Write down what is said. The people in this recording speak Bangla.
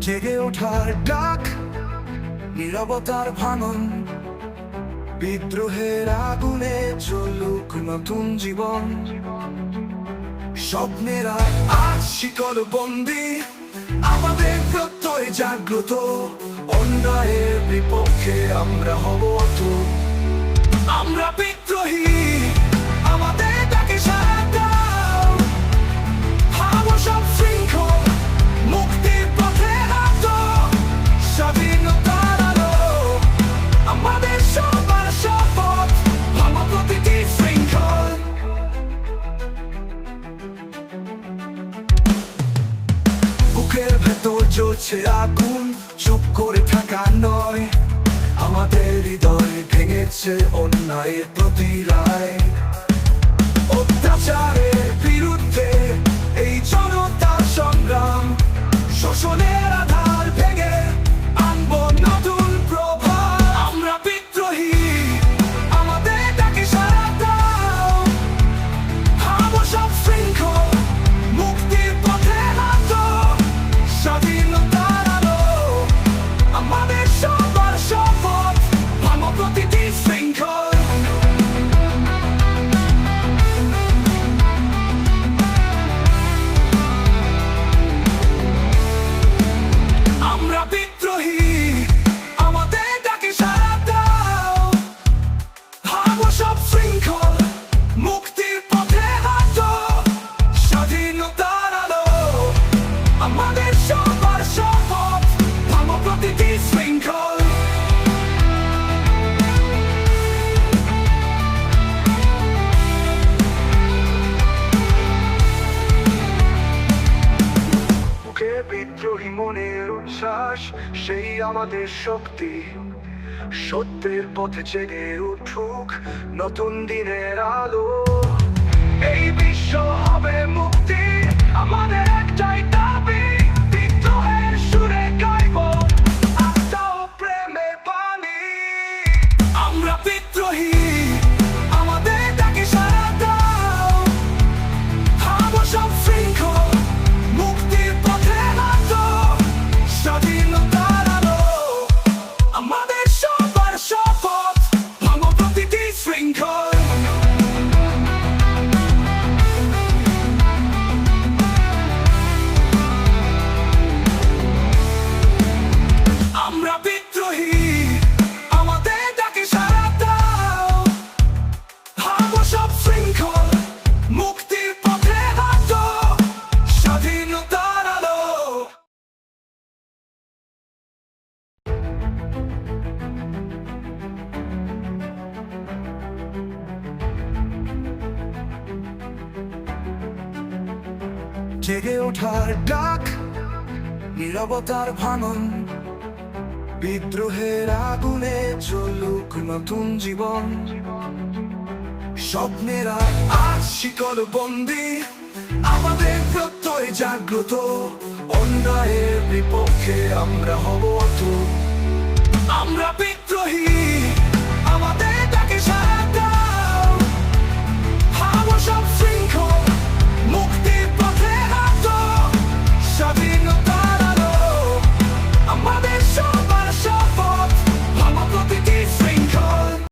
জেগে ওঠার ডাক, নিরবতার ভাঙন। বিদ্রোহের আগুনে চলুক নতুন জীবন। স্বপ্নেরা আজ শিকল বন্দি, আমাদের প্রত্যয় জাগ্রত। অন্যায়ের বিপক্ষে আমরা হব অটুট। জ্বলছে আগুন, চুপ করে থাকা নয়। আমাদের হৃদয় ভেঙেছে অন্যায়ের প্রতি রায়। অত্যাচারের বিরুদ্ধে এই জনতার বিদ্রোহী মনের উচ্ছ্বাস, সেই আমাদের শক্তি। সত্যের পথে জেগে উঠুক নতুন দিনের আলো। এই বিশ্ব হবে মুক্তি, আমাদের একটাই জেগে ওঠার ডাক, নিরবতার ভাঙন। বিদ্রোহের আগুনে চলুক নতুন জীবন। স্বপ্নেরা আজ শিকল বন্দি, আমাদের প্রত্যয় জাগ্রত। অন্যায়ের বিপক্ষে আমরা হব আমরা বিদ্রোহী।